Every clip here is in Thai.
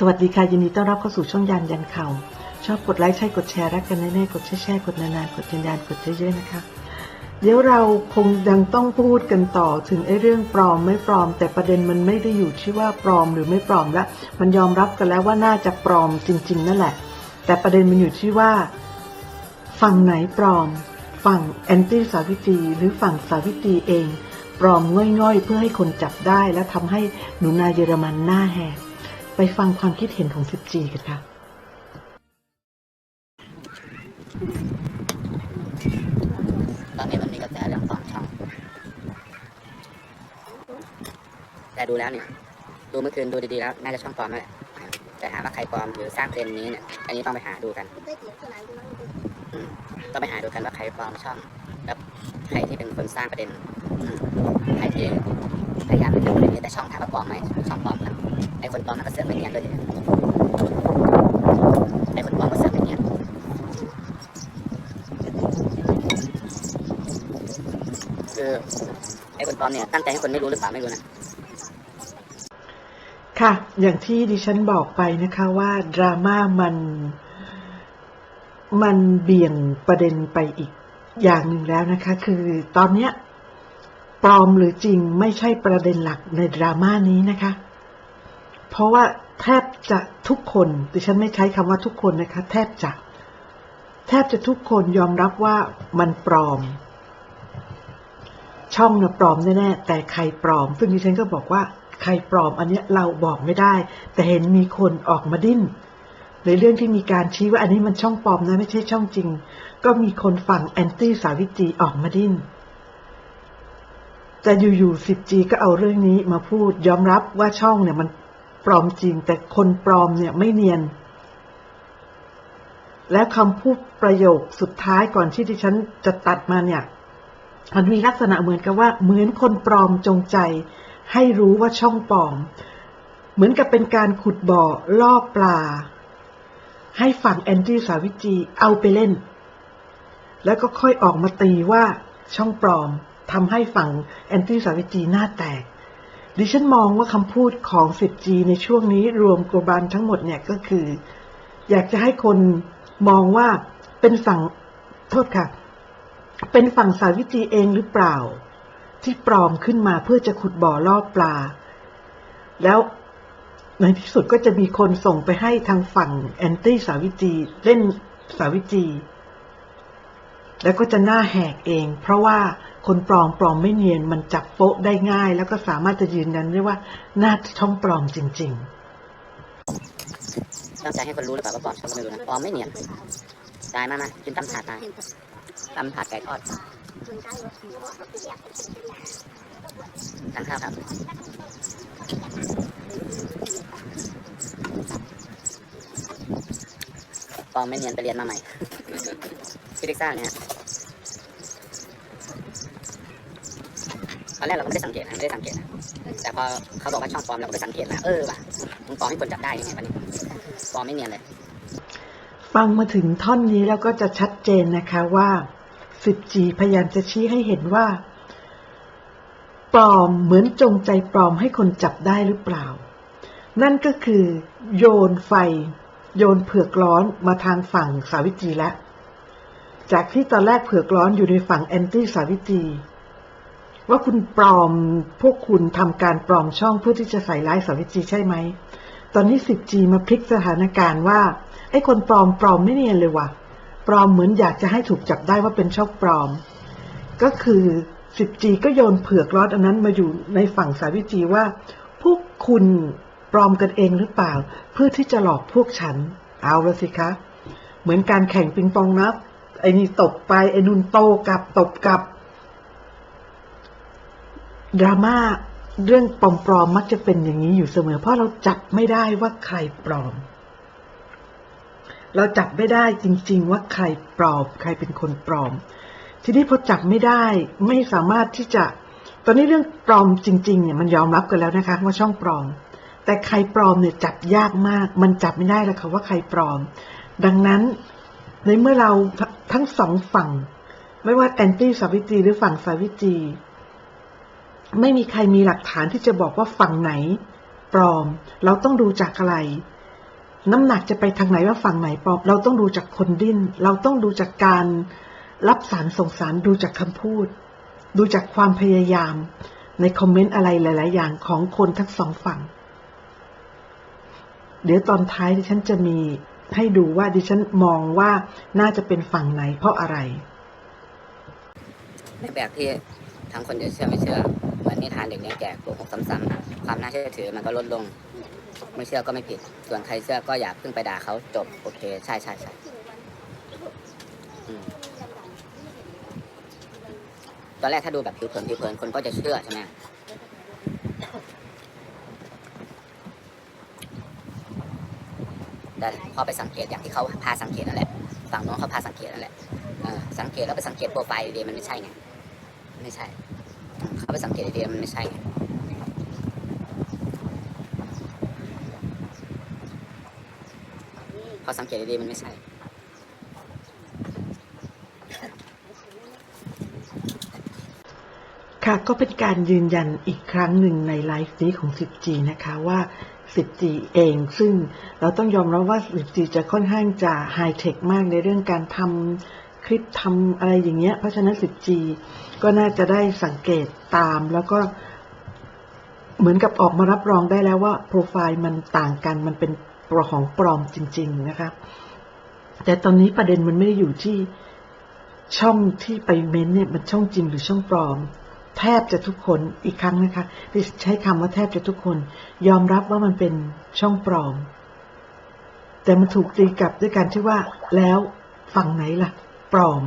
สวัสดีค่ะ ยินดีต้อนรับเข้าสู่ช่องยันยันเข่า ชอบกดไลค์ใช่กดแชร์รักกันแน่ๆกดแชร์กดนานๆกดยันยันกดเยอะๆนะคะ เดี๋ยวเราคงยังต้องพูดกันต่อถึงไอ้เรื่องปลอมไม่ปลอม แต่ประเด็นมันไม่ได้อยู่ที่ว่าปลอมหรือไม่ปลอมละมันยอมรับกันแล้วว่าน่าจะปลอมจริง ๆ นั่นแหละ แต่ประเด็นมันอยู่ที่ว่า ฝั่งไหนปลอม ฝั่งแอนตี้สาวิตรีหรือฝั่งสาวิตรีเอง ปลอมง่อยๆ เพื่อให้คนจับได้และทำให้หนูนาเยอรมันหน้าแหก ไปฟังความคิดเห็นของ 10G กันค่ะตอนนี้มันมีกระแสเรื่องสองช่อง แต่ดูแล้วเนี่ย ดูเมื่อคืนดูดีๆแล้ว น่าจะช่องปลอมนั่นแหละ แต่หาว่าใครปลอมหรือสร้างประเด็นนี้เนี่ย อันนี้ต้องไปหาดูกัน ต้องไปหาดูกันว่าใครปลอมช่อง แล้วใครที่เป็นคนสร้างประเด็น ใครที่พยายามจะทำประเด็นแต่ช่องถามว่าปลอมไหมช่องปลอมครับ ไอ้คนปลอมมันก็เสือกไปเนียนด้วยดิไอ้คนปลอมก็เสือกไปเนียนคือไอ้คนปลอมเนี่ยตั้งใจให้คนไม่รู้หรือเปล่าไม่รู้นะค่ะ อย่างที่ดิฉันบอกไปนะคะว่าดราม่ามันมันเบี่ยงประเด็นไปอีกอย่างหนึ่งแล้วนะคะ คือตอนเนี้ยปลอมหรือจริงไม่ใช่ประเด็นหลักในดราม่านี้นะคะ เพราะว่าแทบจะทุกคนดิฉันไม่ใช้คำว่าทุกคนนะคะ แทบจะแทบจะทุกคนยอมรับว่ามันปลอม ช่องนะปลอมแน่ๆแต่ใครปลอม ซึ่งดิฉันก็บอกว่าใครปลอมอันเนี้ยเราบอกไม่ได้ แต่เห็นมีคนออกมาดิ้น ในเรื่องที่มีการชี้ว่าอันนี้มันช่องปลอมนะไม่ใช่ช่องจริง ก็มีคนฝั่งแอนตี้สาวิตรีออกมาดิ้นแต่อยู่ๆ 10G ก็เอาเรื่องนี้มาพูดยอมรับว่าช่องเนี่ยมัน ปลอมจริง แต่คนปลอมเนี่ยไม่เนียน แล้วคำพูดประโยคสุดท้ายก่อนที่ดิฉันจะตัดมาเนี่ย มันมีลักษณะเหมือนกับว่า เหมือนคนปลอมจงใจ ให้รู้ว่าช่องปลอม เหมือนกับเป็นการขุดบ่อล่อปลา ให้ฝั่งแอนตี้สาวิจีเอาไปเล่น แล้วก็ค่อยออกมาตีว่าช่องปลอมทำให้ฝั่งแอนตี้สาวิจีหน้าแตก ดิฉันมองว่าคำพูดของ 10G ในช่วงนี้รวมกลบาลทั้งหมดเนี่ยก็คือ อยากจะให้คนมองว่าเป็นฝั่งโทษค่ะ เป็นฝั่งสาวิตรีเองหรือเปล่า ที่ปลอมขึ้นมาเพื่อจะขุดบ่อล่อปลา แล้วในที่สุดก็จะมีคนส่งไปให้ทางฝั่งแอนตี้สาวิตรีเล่นสาวิตรี แล้วก็จะหน้าแหกเอง เพราะว่าคนปลอมปลอมไม่เนียนมันจับโป๊ะได้ง่าย แล้วก็สามารถจะยืนยันได้ว่าหน่าช่องปลอมจริง ๆ ตั้งใจให้คนรู้หรือเปล่าว่าปลอมฉันก็ไม่รู้นะปลอมไม่เนียนตายมามากินตำถาดตายตำถาดไก่ทอดทานข้าวครับปลอมไม่เนียนไปเรียนมาใหม่ ฟิสิกซ่าเนี่ยตอนแรกเราก็ไม่ได้สังเกตนะไม่ได้สังเกตนะแต่พอเขาบอกว่าช่องปลอมเราก็ไปสังเกตนะเออว่ะมึงปลอมให้คนจับได้ยังไงวะนี่ปลอมไม่เนียนเลย ฟังมาถึงท่อนนี้แล้วก็จะชัดเจนนะคะว่า 10G พยายามจะชี้ให้เห็นว่า ปลอมเหมือนจงใจปลอมให้คนจับได้หรือเปล่า นั่นก็คือ โยนไฟ โยนเผือกร้อนมาทางฝั่งสาวิตรีแล้ว จากที่ตอนแรกเผือกร้อนอยู่ในฝั่งแอนตี้สาวิตรีว่าคุณปลอมพวกคุณทำการปลอมช่องเพื่อที่จะใส่ร้ายสาวิตรีใช่ไหม ตอนนี้ 10G มาพลิกสถานการณ์ว่า ไอ้คนปลอมปลอมไม่เนียนเลยว่ะ ปลอมเหมือนอยากจะให้ถูกจับได้ว่าเป็นช่องปลอม ก็คือ 10G ก็โยนเผือกร้อนอันนั้นมาอยู่ในฝั่งสาวิตจีว่า พวกคุณปลอมกันเองหรือเปล่า เพื่อที่จะหลอกพวกฉัน เอาละสิคะ เหมือนการแข่งปิงปองนะ ไอ้นี่ตบไป ไอ้นุนโตกลับตบกลับดราม่าเรื่องปลอมๆมักจะเป็นอย่างนี้อยู่เสมอ เพราะเราจับไม่ได้ว่าใครปลอม เราจับไม่ได้จริง ๆ ว่าใครปลอม ใครเป็นคนปลอม ทีนี้พอจับไม่ได้ไม่สามารถที่จะ ตอนนี้เรื่องปลอมจริงๆเนี่ยมันยอมรับกันแล้วนะคะ ว่าช่องปลอม แต่ใครปลอมเนี่ยจับยากมาก มันจับไม่ได้แล้วค่ะว่าใครปลอม ดังนั้น ในเมื่อเราทั้งสองฝั่ง ไม่ว่าแอนตี้สาวิตรีหรือฝั่งสาวิตรีไม่มีใครมีหลักฐานที่จะบอกว่าฝั่งไหน ปลอม เราต้องดูจากอะไร น้ำหนักจะไปทางไหนว่าฝั่งไหนปลอม เราต้องดูจากคนดิ้น เราต้องดูจากการรับสารส่งสารดูจากคำพูด ดูจากความพยายาม ในคอมเมนต์อะไรหลาย ๆ อย่างของคนทั้งสองฝั่ง เดี๋ยวตอนท้ายดิฉันจะมี ให้ดูว่าดิฉันมองว่าน่าจะเป็นฝั่งไหนเพราะอะไรในแบบที่ทางคนจะเชื่อไม่เชื่อเหมือนนิทานเด็กเลี้ยงแก่โกหกซ้ำๆความน่าเชื่อถือมันก็ลดลง ไม่เชื่อก็ไม่ผิด ส่วนใครเชื่อก็อย่าเพิ่งไปด่าเขาจบโอเค ใช่ใช่ใช่ตอนแรกถ้าดูแบบผิวเผินผิวเผินคนก็จะเชื่อใช่ไหม แต่พอไปสังเกตอย่างที่เขาพาสังเกตนั่นแหละฝั่งน้นเขาพาสังเกตนั่นแหละสังเกตแล้วไปสังเกตโปรไฟล์ดีมันไม่ใช่ไงไม่ใช่ เขาไปสังเกตดีมันไม่ใช่ไงพอสังเกตดีมันไม่ใช่ค่ะก็เป็นการยืนยันอีกครั้งหนึ่งในไลฟ์นี้ของ 10G นะคะว่า 10G เอง ซึ่งเราต้องยอมรับว่า 10G จะค่อนข้างจะไฮเทคมากในเรื่องการทำคลิปทำอะไรอย่างเงี้ย เพราะฉะนั้น 10G ก็น่าจะได้สังเกตตามแล้วก็เหมือนกับออกมารับรองได้แล้วว่าโปรไฟล์มันต่างกันมันเป็นปลอของปลอมจริง ๆ นะคะแต่ตอนนี้ประเด็นมันไม่ได้อยู่ที่ช่องที่ไปเม้นเนี่ยมันช่องจริงหรือช่องปลอม แทบจะทุกคนอีกครั้งนะคะใช้คำว่าแทบจะทุกคน ยอมรับว่ามันเป็นช่องปลอม แต่มันถูกตีกลับด้วยการที่ว่า แล้วฝั่งไหนล่ะ ปลอม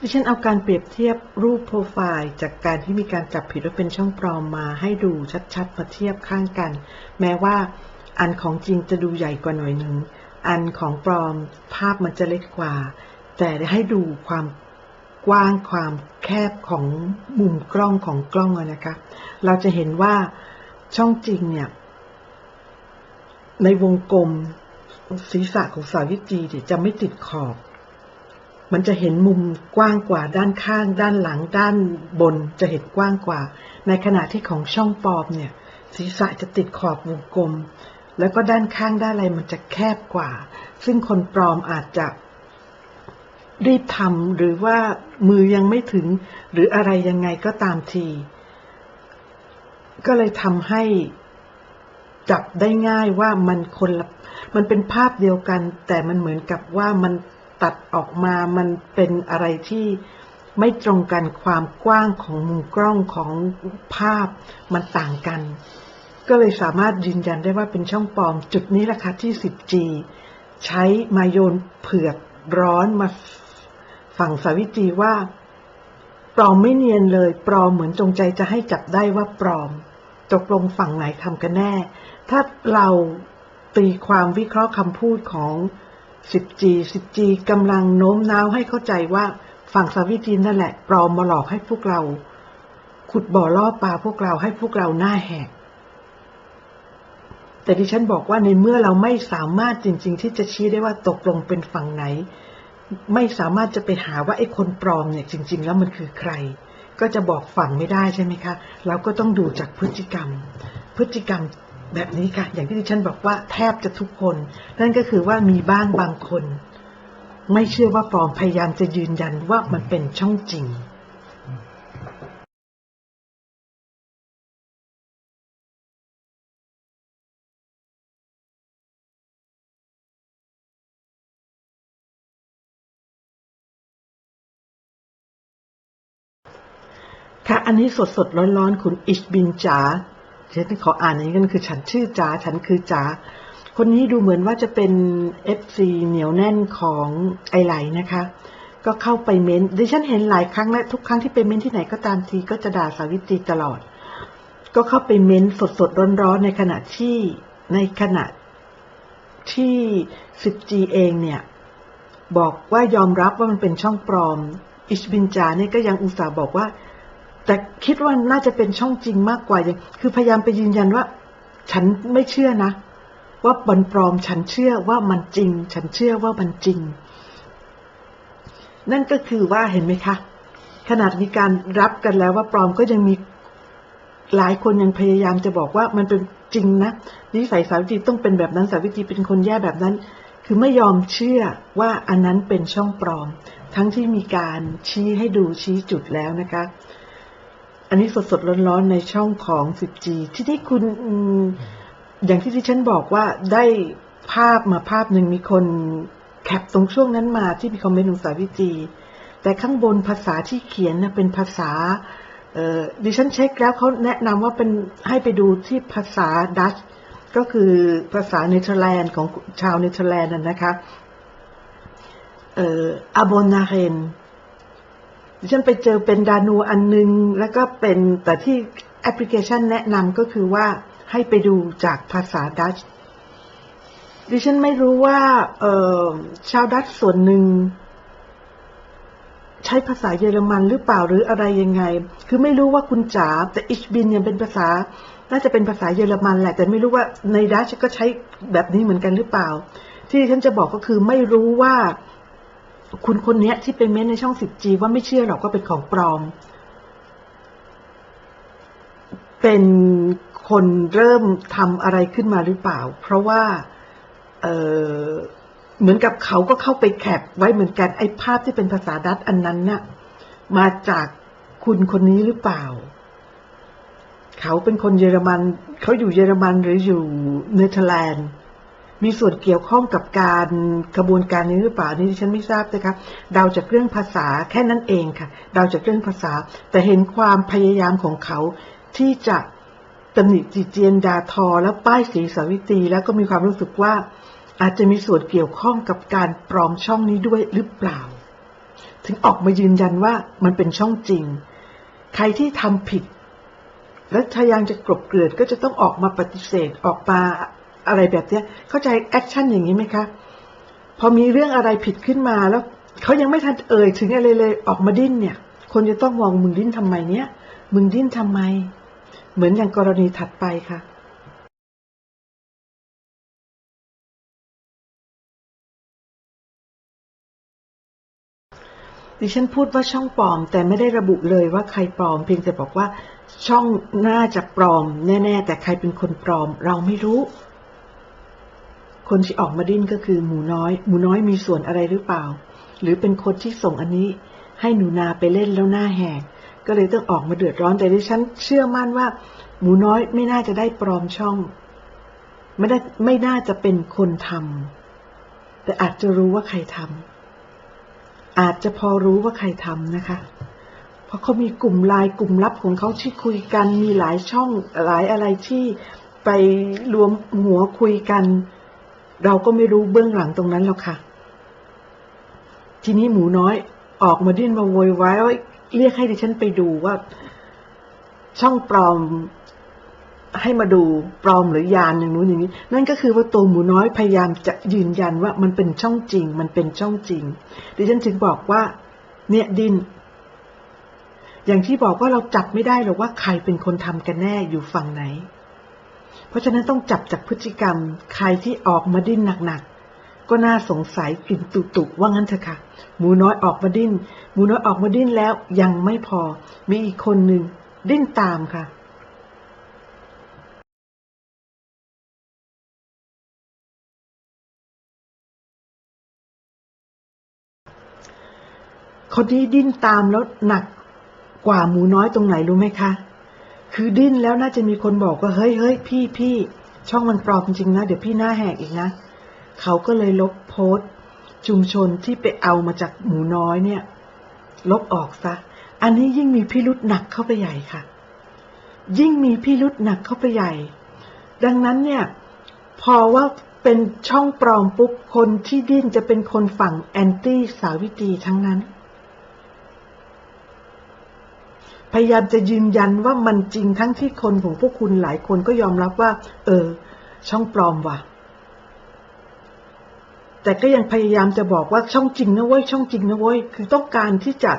ดิฉันเอาการเปรียบเทียบรูปโปรไฟล์ จากการที่มีการจับผิดว่าเป็นช่องปลอมมาให้ดูชัดๆมาเทียบข้างกัน แม้ว่า อันของจริงจะดูใหญ่กว่าหน่อยหนึ่ง อันของปลอมภาพมันจะเล็กกว่า แต่ให้ดูความกว้างความแคบของมุมกล้องของกล้องนะคะ เราจะเห็นว่าช่องจริงเนี่ย ในวงกลมศีรษะของสาวิตรีเนี่ยจะไม่ติดขอบ มันจะเห็นมุมกว้างกว่าด้านข้าง ด้านหลังด้านบนจะเห็นกว้างกว่า ในขณะที่ของช่องปลอมเนี่ย ศีรษะจะติดขอบวงกลม แล้วก็ด้านข้างด้านอะไรมันจะแคบกว่า ซึ่งคนปลอมอาจจะรีบทำหรือว่ามือยังไม่ถึง หรืออะไรยังไงก็ตามที ก็เลยทำให้จับได้ง่ายว่ามันคนละมันเป็นภาพเดียวกัน แต่มันเหมือนกับว่ามันตัดออกมามันเป็นอะไรที่ไม่ตรงกันความกว้างของมุมกล้องของภาพมันต่างกัน ก็เลยสามารถยืนยันได้ว่าเป็นช่องปลอมจุดนี้แหละค่ะที่ 10G ใช้มาโยนเผือกร้อนมาฝั่งสาวิตรีว่า ปลอมไม่เนียนเลยปลอมเหมือนจงใจจะให้จับได้ว่าปลอมตกลงฝั่งไหนทำกันแน่ ถ้าเราตีความวิเคราะห์คำพูดของ 10G 10G กำลังโน้มน้าวให้เข้าใจว่าฝั่งสาวิตรีนั่นแหละปลอมมาหลอกให้พวกเรา ขุดบ่อล่อปลาพวกเราให้พวกเราหน้าแหก แต่ที่ฉันบอกว่าในเมื่อเราไม่สามารถจริง ๆ ที่จะชี้ได้ว่าตกลงเป็นฝั่งไหน ไม่สามารถจะไปหาว่าไอ้คนปลอมเนี่ยจริง ๆ แล้วมันคือใคร ก็จะบอกฝั่งไม่ได้ใช่ไหมคะ เราก็ต้องดูจากพฤติกรรม พฤติกรรมแบบนี้ค่ะ อย่างที่ดิฉันบอกว่าแทบจะทุกคน นั่นก็คือว่ามีบ้างบางคน ไม่เชื่อว่าปลอมพยายามจะยืนยันว่ามันเป็นช่องจริง ค่ะอันนี้สดสดร้อนร้อนคุณอิชบินจ๋าฉันขออ่านอย่างนี้กันคือฉันชื่อจ๋าฉันคือจ๋าคนนี้ดูเหมือนว่าจะเป็น FC เหนียวแน่นของไอไหลนะคะ ก็เข้าไปเม้นดิฉันเห็นหลายครั้งและทุกครั้งที่ไปเม้นที่ไหนก็ตามทีก็จะด่าสาวิตรีตลอด ก็เข้าไปเม้นสดสดร้อนร้อนในขณะที่ในขณะที่ 10G เองเนี่ย บอกว่ายอมรับว่ามันเป็นช่องปลอม อิชบินจาเนี่ยก็ยังอุตส่าห์บอกว่า แต่คิดว่าน่าจะเป็นช่องจริงมากกว่าอย่างคือพยายามไปยืนยันว่า ฉันไม่เชื่อนะ ว่ามันปลอมฉันเชื่อว่ามันจริง ฉันเชื่อว่ามันจริง นั่นก็คือว่าเห็นไหมคะ ขนาดมีการรับกันแล้วว่าปลอมก็ยังมีหลายคนยังพยายามจะบอกว่ามันเป็นจริงนะนิสัยสาวิตรีต้องเป็นแบบนั้นสาวิตรีเป็นคนแย่แบบนั้น คือไม่ยอมเชื่อว่าอันนั้นเป็นช่องปลอม ทั้งที่มีการชี้ให้ดูชี้จุดแล้วนะคะ อันนี้สดๆร้อนๆในช่องของ 10G ที่ที่คุณอย่างที่ที่ฉันบอกว่าได้ภาพมาภาพหนึ่งมีคนแคปตรงช่วงนั้นมาที่มีคอมเมนต์ของสาวิตรีแต่ข้างบนภาษาที่เขียนนะเป็นภาษาดิฉันเช็คแล้วเขาแนะนำว่าเป็นให้ไปดูที่ภาษาดัชก็คือภาษาเนเธอร์แลนด์ของชาวเนเธอร์แลนด์นะคะเอ่ออาโบนาเรน ดิฉันไปเจอเป็นดานูอันนึง แล้วก็เป็นแต่ที่แอปพลิเคชันแนะนำก็คือว่าให้ไปดูจากภาษาดัชดิฉันไม่รู้ว่าเออชาวดัชส่วนหนึ่ง ใช้ภาษาเยอรมันหรือเปล่าหรืออะไรยังไง คือไม่รู้ว่าคุณจ๋าแต่อิชบินเนี่ยเป็นภาษา น่าจะเป็นภาษาเยอรมันแหละ แต่ไม่รู้ว่าในดัชก็ใช้แบบนี้เหมือนกันหรือเปล่า ที่ฉันจะบอกก็คือไม่รู้ว่า คุณคนเนี้ยที่เป็นเม้นในช่อง 10G ว่าไม่เชื่อหรอกว่าเป็นของปลอม เป็นคนเริ่มทำอะไรขึ้นมาหรือเปล่า เพราะว่าเเหมือนกับเขาก็เข้าไปแคปไว้เหมือนกันไอ้ภาพที่เป็นภาษาดัตช์อันนั้นน่ะมาจากคุณคนนี้หรือเปล่า เขาเป็นคนเยอรมัน เขาอยู่เยอรมันหรืออยู่เนเธอร์แลนด์ มีส่วนเกี่ยวข้องกับการกระบวนการนี้หรือเปล่านี่ฉันไม่ทราบนะคะเดาจากเรื่องภาษาแค่นั้นเองค่ะเดาจากเรื่องภาษา แต่เห็นความพยายามของเขาที่จะตำหนิจีเจียนดาทอ แล้วป้ายสีสาวิตรีแล้วก็มีความรู้สึกว่า อาจจะมีส่วนเกี่ยวข้องกับการปลอมช่องนี้ด้วยหรือเปล่า ถึงออกมายืนยันว่ามันเป็นช่องจริง ใครที่ทำผิดและพยายามจะกลบเกลื่อนก็จะต้องออกมาปฏิเสธออกมา อะไรแบบเนี้ย เข้าใจแอคชั่นอย่างนี้ไหมคะ พอมีเรื่องอะไรผิดขึ้นมาแล้วเขายังไม่ทันเอ่ยถึงอะไรเลยออกมาดิ้นเนี่ย คนจะต้องมองมึงดิ้นทำไมเนี่ย มึงดิ้นทำไม เหมือนอย่างกรณีถัดไปค่ะดิฉันพูดว่าช่องปลอม แต่ไม่ได้ระบุเลยว่าใครปลอม เพียงแต่บอกว่า ช่องน่าจะปลอม แน่ ๆ แต่ใครเป็นคนปลอม เราไม่รู้ คนที่ออกมาดิ้นก็คือหมูน้อย หมูน้อยมีส่วนอะไรหรือเปล่า หรือเป็นคนที่ส่งอันนี้ ให้หนูนาไปเล่นแล้วหน้าแหก ก็เลยต้องออกมาเดือดร้อนแต่ดิฉันเชื่อมั่นว่า หมูน้อยไม่น่าจะได้ปลอมช่อง ไม่ได้ไม่น่าจะเป็นคนทำแต่อาจจะรู้ว่าใครทำอาจจะพอรู้ว่าใครทำนะคะ เพราะเขามีกลุ่มไลน์กลุ่มลับของเขาที่คุยกันมีหลายช่องหลายอะไรที่ไปรวมหัวคุยกัน เราก็ไม่รู้เบื้องหลังตรงนั้นหรอกค่ะ ทีนี้หมูน้อยออกมาดิ้นมาโวยวายว่าเรียกให้ดิฉันไปดูว่า ช่องปลอมให้มาดูปลอมหรือยานอย่างนู้นอย่างนี้ นั่นก็คือว่าตัวหมูน้อยพยายามจะยืนยันว่ามันเป็นช่องจริง มันเป็นช่องจริง ดิฉันจึงบอกว่า เนี่ยดิน อย่างที่บอกว่าเราจับไม่ได้หรอกว่าใครเป็นคนทำกันแน่อยู่ฝั่งไหน เพราะฉะนั้นต้องจับจากพฤติกรรม ใครที่ออกมาดิ้นหนักๆ ก็น่าสงสัยกลิ่นตุตุว่างั้นเถอะค่ะ หมูน้อยออกมาดิ้น หมูน้อยออกมาดิ้นแล้วยังไม่พอ มีอีกคนหนึ่งดิ้นตามค่ะคนที่ดิ้นตามแล้วหนักกว่าหมูน้อยตรงไหนรู้ไหมคะ คือดิ้นแล้วน่าจะมีคนบอกว่าเฮ้ยเฮ้ยพี่พี่ช่องมันปลอมจริงนะ เดี๋ยวพี่หน้าแหกอีกนะ เขาก็เลยลบโพสต์ชุมชนที่ไปเอามาจากหมูน้อยเนี่ย ลบออกซะ อันนี้ยิ่งมีพิรุษหนักเข้าไปใหญ่ค่ะ ยิ่งมีพิรุษหนักเข้าไปใหญ่ ดังนั้นเนี่ย พอว่าเป็นช่องปลอมปุ๊บคนที่ดิ้นจะเป็นคนฝั่งแอนตี้สาวิตรีทั้งนั้น พยายามจะยืนยันว่ามันจริงทั้งที่คนของพวกคุณหลายคนก็ยอมรับว่า เออ ช่องปลอมว่ะ แต่ก็ยังพยายามจะบอกว่าช่องจริงนะเว้ยช่องจริงนะเว้ยคือต้องการที่จะ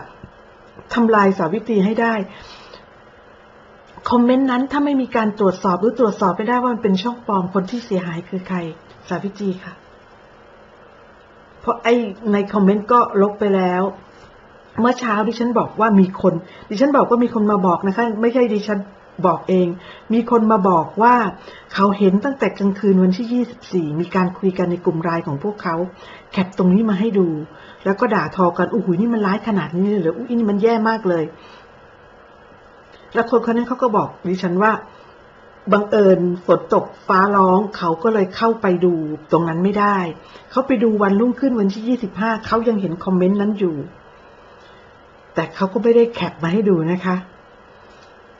ทำลายสาวิตรีให้ได้คอมเมนต์นั้นถ้าไม่มีการตรวจสอบหรือตรวจสอบไม่ได้ว่ามันเป็นช่องปลอมคนที่เสียหายคือใคร สาวิตรีค่ะ เพราะไอ้ในคอมเมนต์ก็ลบไปแล้ว เมื่อเช้าดิฉันบอกว่ามีคน ดิฉันบอกว่ามีคนมาบอกนะคะ ไม่ใช่ดิฉันบอกเอง มีคนมาบอกว่าเขาเห็นตั้งแต่กลางคืนวันที่ 24 มีการคุยกันในกลุ่มไลน์ของพวกเขา แคปตรงนี้มาให้ดู แล้วก็ด่าทอกันอุ้ยนี่มันร้ายขนาดนี้เลยหรืออุ้ยนี่มันแย่มากเลย แล้วคนคนนั้นเขาก็บอกดิฉันว่าบังเอิญฝนตกฟ้าร้องเขาก็เลยเข้าไปดูตรงนั้นไม่ได้ เขาไปดูวันรุ่งขึ้นวันที่ 25 เขายังเห็นคอมเมนต์นั้นอยู่ แต่เขาก็ไม่ได้แคปมาให้ดูนะคะ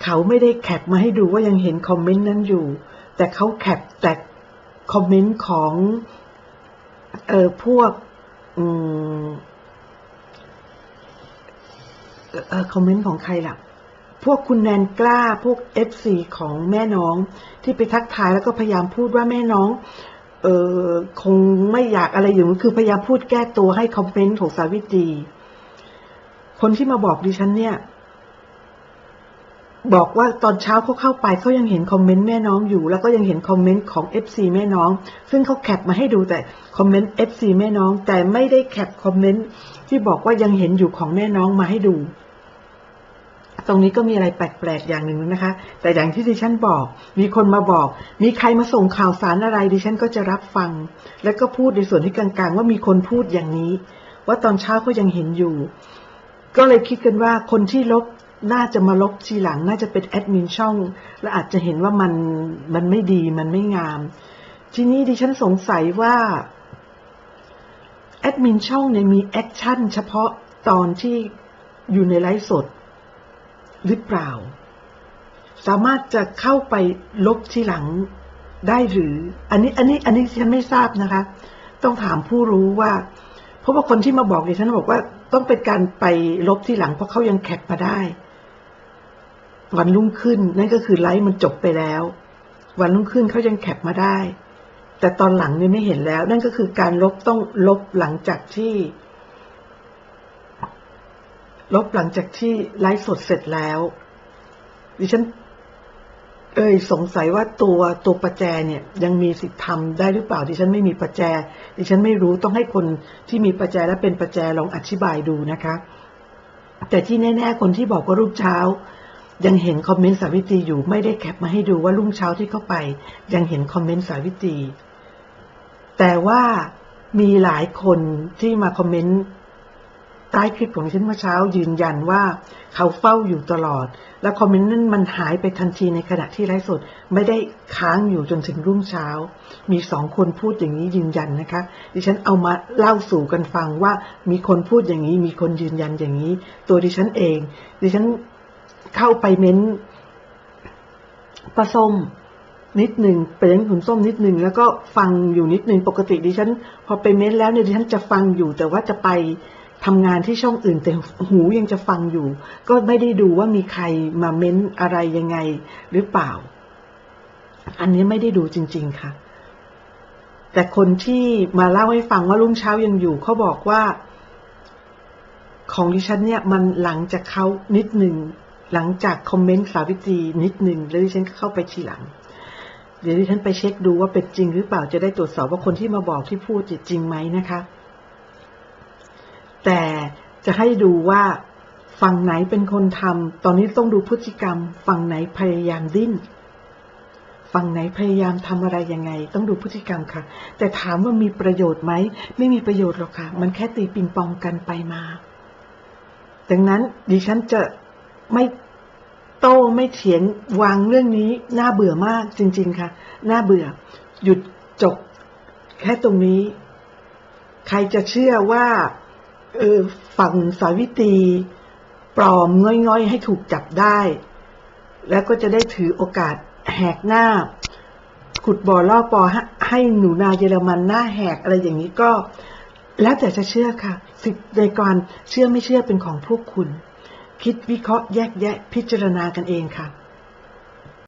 เขาไม่ได้แคปมาให้ดูว่ายังเห็นคอมเมนต์นั้นอยู่ แต่เขาแคปแต่คอมเมนต์ของเออพวกอืมเออคอมเมนต์ของใครล่ะ พวกคุณแนนกล้าพวกเอฟซีของแม่น้อง ที่ไปทักทายแล้วก็พยายามพูดว่าแม่น้อง เออคงไม่อยากอะไรอยู่คือพยายามพูดแก้ตัวให้คอมเมนต์ของสาวิตรี คนที่มาบอกดิฉันเนี่ย บอกว่าตอนเช้าเขาเข้าไปเขายังเห็นคอมเมนต์แม่น้องอยู่ แล้วก็ยังเห็นคอมเมนต์ของ FC แม่น้อง ซึ่งเขาแคปมาให้ดูแต่คอมเมนต์ FC แม่น้อง แต่ไม่ได้แคปคอมเมนต์ที่บอกว่ายังเห็นอยู่ของแม่น้องมาให้ดู ตรงนี้ก็มีอะไรแปลกๆอย่างหนึ่งนะคะ แต่อย่างที่ดิฉันบอก มีคนมาบอก มีใครมาส่งข่าวสารอะไรดิฉันก็จะรับฟัง แล้วก็พูดในส่วนที่กลางๆ ว่ามีคนพูดอย่างนี้ ว่าตอนเช้าก็ยังเห็นอยู่ ก็เลยคิดกันว่าคนที่ลบน่าจะมาลบทีหลัง น่าจะเป็นแอดมินช่อง และอาจจะเห็นว่ามันมันไม่ดีมันไม่งาม ทีนี้ดิฉันสงสัยว่าแอดมินช่องเนี่ยมีแอคชั่นเฉพาะตอนที่อยู่ในไลฟ์สด หรือเปล่า สามารถจะเข้าไปลบทีหลังได้หรือ อันนี้อันนี้อันนี้ฉันไม่ทราบนะคะ ต้องถามผู้รู้ว่า เพราะว่าคนที่มาบอกดิฉันบอกว่า ต้องเป็นการไปลบที่หลังเพราะเขายังแคปมาได้ วันรุ่งขึ้นนั่นก็คือไลฟ์มันจบไปแล้ว วันรุ่งขึ้นเขายังแคปมาได้ แต่ตอนหลังเนี่ยไม่เห็นแล้ว นั่นก็คือการลบต้องลบหลังจากที่ ลบหลังจากที่ไลฟ์สดเสร็จแล้ว ดิฉัน เอ้ยสงสัยว่าตัวตัวประแจเนี่ยยังมีสิทธิ์ทำได้หรือเปล่าดิฉันไม่มีประแจ ดิฉันไม่รู้ต้องให้คนที่มีประแจและเป็นประแจลองอธิบายดูนะคะ แต่ที่แน่ๆคนที่บอกว่ารุ่งเช้า ยังเห็นคอมเมนต์สาวิตรีอยู่ไม่ได้แคปมาให้ดูว่ารุ่งเช้าที่เข้าไป ยังเห็นคอมเมนต์สาวิตรีแต่ว่ามีหลายคนที่มาคอมเมนต์ ต้คลิปของดิฉันเมื่อเช้ายืนยันว่าเขาเฝ้าอยู่ตลอด แล้วคอมเมนต์นั้นมันหายไปทันทีในขณะที่ไลฟ์สดไม่ได้ค้างอยู่จนถึงรุ่งเช้า มีสองคนพูดอย่างนี้ยืนยันนะคะ ดิฉันเอามาเล่าสู่กันฟังว่ามีคนพูดอย่างนี้ มีคนยืนยันอย่างนี้ ตัวดิฉันเอง ดิฉันเข้าไปเม้นปลาส้มนิดหนึ่งไปเลี้ยงขุนส้มนิดหนึ่งแล้วก็ฟังอยู่นิดหนึ่งปกติดิฉัน พอไปเม้นแล้วเนี่ยดิฉันจะฟังอยู่แต่ว่าจะไป ทำงานที่ช่องอื่นแต่หูยังจะฟังอยู่ ก็ไม่ได้ดูว่ามีใครมาเม้นอะไรยังไงหรือเปล่า อันนี้ไม่ได้ดูจริง ๆ ค่ะ แต่คนที่มาเล่าให้ฟังว่ารุ่งเช้ายังอยู่เขาบอกว่า ของดิฉันเนี่ยมันหลังจากเขานิดหนึ่งหลังจากคอมเมนต์สาวิตรีนิดหนึ่งแล้วดิฉันก็เข้าไปทีหลัง เดี๋ยวดิฉันไปเช็คดูว่าเป็นจริงหรือเปล่าจะได้ตรวจสอบว่าคนที่มาบอกที่พูดจริงไหมนะคะ แต่จะให้ดูว่าฝั่งไหนเป็นคนทำตอนนี้ต้องดูพฤติกรรม ฝั่งไหนพยายามดิ้น ฝั่งไหนพยายามทำอะไรยังไง ต้องดูพฤติกรรมค่ะ แต่ถามว่ามีประโยชน์ไหม ไม่มีประโยชน์หรอกค่ะ มันแค่ตีปิงปองกันไปมา ดังนั้นดิฉันจะไม่โต้ไม่เถียงวางเรื่องนี้ น่าเบื่อมากจริง ๆ ค่ะ น่าเบื่อ หยุดจบ แค่ตรงนี้ ใครจะเชื่อว่า เออฝั่งสาวิตรีปลอมง่อยๆ ให้ถูกจับได้ แล้วก็จะได้ถือโอกาสแหกหน้า ขุดบ่อล่อปอให้ให้หนูนาเยอรมันหน้าแหกอะไรอย่างนี้ก็ แล้วแต่จะเชื่อค่ะ สิทธิในการเชื่อไม่เชื่อเป็นของพวกคุณ คิดวิเคราะห์แยกแยะพิจารณากันเองค่ะ